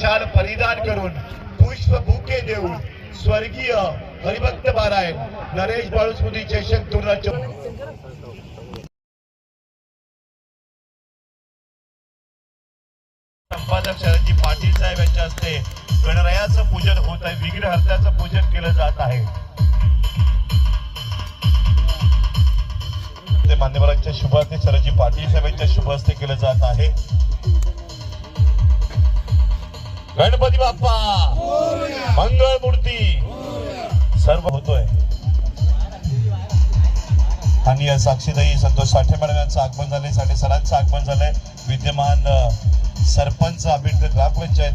शाल परिधान करून पुष्प बुके देऊन स्वर्गीय हरिभक्त बारायण नरेश बाळूस्मृती चषक दोन संपादक शरदजी पाटील साहेब यांच्या हस्ते गणरायाचं पूजन होत आहे. विघ्नहर्त्याचं पूजन केलं जात आहे. ते मान्यवरांच्या शुभ हस्ते शरदजी पाटील साहेब यांच्या शुभ हस्ते केलं जात आहे. गणपती बाप्पा! मंगळ मूर्ती! सर्व होतोय. आणि साक्षीदाई संतोष साठे मॅडम यांचं आगमन झालंय. साठे सरांचं आगमन झालंय. विद्यमान सरपंच आंबेडकर ग्रामपंचायत.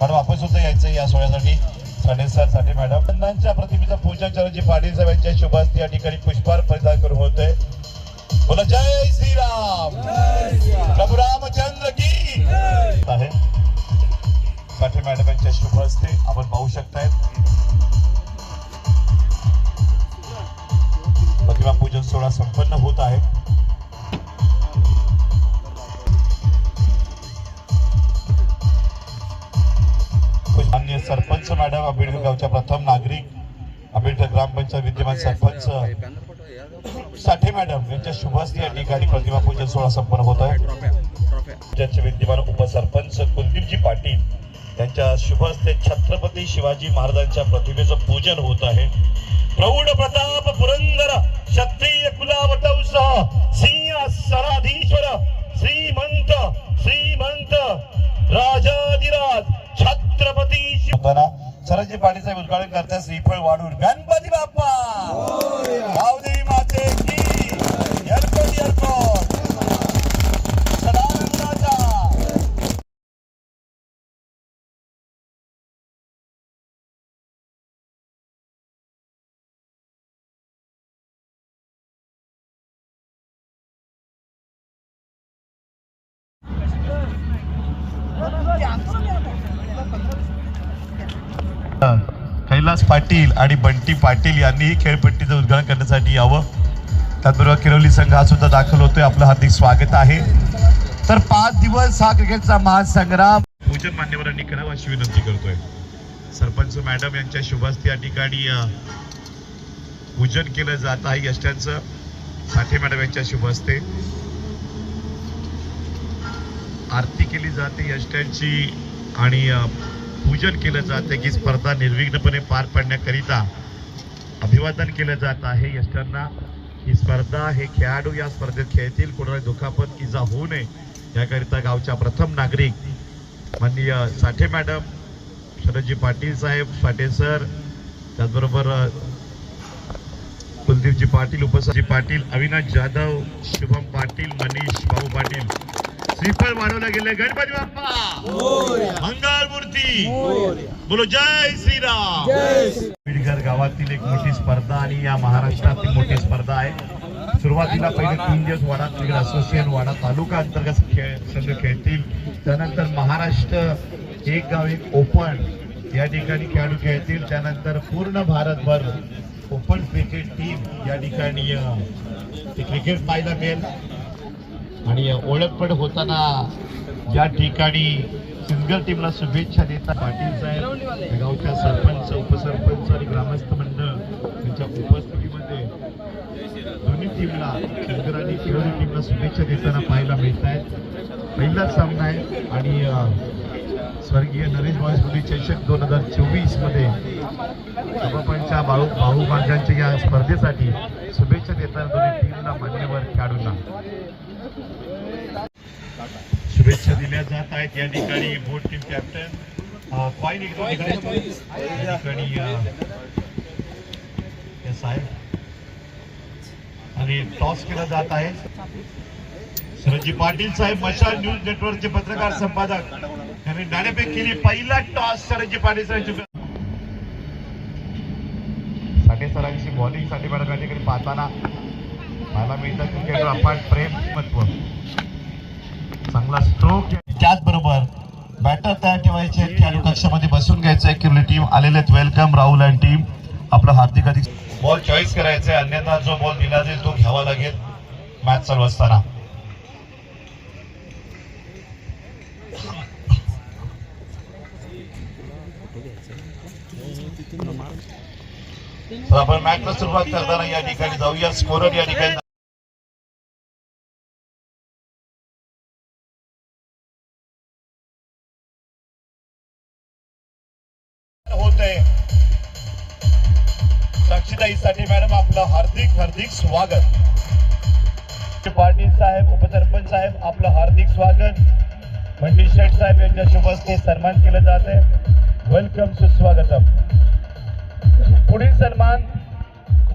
मॅडम आपण सुद्धा यायचं या सोहळ्यासाठी. Sathe sir Sathe madam. बंधांच्या प्रतिमेचं पूजन चरणजी पाटील साहेब यांच्या शुभ हस्ते या ठिकाणी पुष्पहार परिधान करून होतंय. बोला जय श्रीराम. प्रभू रामचंद्र की आहे. साठे मॅडम यांच्या शुभ असते आपण पाहू शकताय प्रतिमा पूजन सोहळा संपन्न होत आहे. मान्य सरपंच मॅडम आंबेडकर गावच्या प्रथम नागरिक आंबेडकर ग्रामपंचायत विद्यमान सरपंच साठे मॅडम यांच्या शुभ हस्ते या ठिकाणी प्रतिमा पूजन सोहळा संपन्न होत आहे. विद्यमान उपसरपंच कुलदीपजी पाटील त्यांच्या शुभ हस्ते छत्रपती शिवाजी महाराजांच्या प्रतिमेचं पूजन होत आहे. प्रौढ प्रताप पुरंदर क्षत्रिय कुलावतंसह सिंह सराधीश्वर श्रीमंत श्रीमंत राजाधिराज छत्रपती शिवना सरजी पाटील उद्घाटन करतात श्रीफळ वाढून. गणपती बाप्पा! कैलास पाटील आणि बंटी पाटील यांनीही खेळपट्टीचं उद्घाटन करण्यासाठी यावं. त्याचबरोबर किरवली संघ हा सुद्धा दाखल होतोय. आपलं हार्दिक स्वागत आहे. तर पाच दिवस हा क्रिकेटचा महासंग्राम. पूजन मान्यवरांनी करावं अशी विनंती करतोय. सरपंच मॅडम यांच्या शुभास्ती या ठिकाणी पूजन केलं जात आहे यष्ट्यांचं. साठे मॅडम यांच्या शुभ हस्ते आरती केली जाते यष्ट्यांची आणि पूजन केलं जाते की स्पर्धा निर्विघ्नपणे पार पाडण्याकरिता अभिवादन केलं जात आहे यष्ट्यांना ही स्पर्धा हे खेळाडू या स्पर्धेत खेळतील. कोणाला दुखापत इजा होऊ नये याकरिता गावच्या प्रथम नागरिक माननीय साठे मॅडम शरदजी पाटील साहेब साठे सर त्याचबरोबर कुलदीपजी पाटील उपसाजी पाटील अविनाश जाधव शुभम पाटील मनीष भाऊ पाटील. श्रीफळ वाढवलं गेले गणपती बाप्पा! मंगळ मूर्ती बोलो जय श्रीराम! बीडगर गावातील एक मोठी स्पर्धा आणि या महाराष्ट्रातील मोठी स्पर्धा आहे. सुरुवातीला पहिले तीन दिवस वाडा क्रिकेट असोसिएशन वाडा तालुका अंतर्गत खेळ संघ खेळतील. त्यानंतर महाराष्ट्र एक गाव एक ओपन. या ठिकाणी खेळाडू खेळतील. त्यानंतर पूर्ण भारतभर ओपन क्रिकेट टीम या ठिकाणी क्रिकेट पाहायला मिळेल. आणि ओळखपण होताना या ठिकाणी सिंगल टीमला शुभेच्छा देता पाटील साहेब गावच्या सरपंच उपसरपंच आणि ग्रामस्थ मंडळ यांच्या उपस्थितीमध्ये दोन्ही टीमला सिंगल आणि शिवरी टीमला शुभेच्छा देताना पाहायला मिळत आहेत पहिलाच सामना आहे आणि स्वर्गीय नरेश वायस्पती चषक दोन हजार चोवीसमध्ये मध्ये भाऊ भाऊ मार्गांच्या या स्पर्धेसाठी शुभेच्छा देताना दोन्ही टीमला मान्यवर खेळाडूंना शुभेच्छा दिल्या जात आहेत. या ठिकाणी बोट टीम कॅप्टन कॉईन ठिकाणी आणि टॉस केला जात आहे. सरजी पाटील साहेब मशाल न्यूज नेटवर्कचे पत्रकार संपादक. त्यांनी नाणेफेक केली. पहिला टॉस सरजी पाटील साहेब साठे सरांची बॉलिंगसाठी मला ठिकाणी पाहताना मला मिळतं क्रिकेटवर अपाट प्रेम महत्त्व. चांगला स्ट्रोक त्याचबरोबर बॅटर तयार ठेवायचे खेळाडू कक्षामध्ये बसून घ्यायचंय किरली टीम आलेले आहेत. वेलकम राहुल अँड टीम आपलं हार्दिक अधिक बॉल चॉईस करायचा आहे. अन्यथा जो बॉल दिला जाईल तो घ्यावा लागेल. मॅच चालू असताना. आपण मॅचला सुरुवात करताना या ठिकाणी जाऊया. स्कोरर या ठिकाणी साक्षीताईसाठी मॅडम आपलं हार्दिक हार्दिक स्वागत. पाटील साहेब उपसरपंच साहेब आपलं हार्दिक स्वागत. मंडी शेठ साहेब यांच्या शुभस्ते सन्मान केलं जात आहे. वेलकम सुस्वागतम. पुढील सन्मान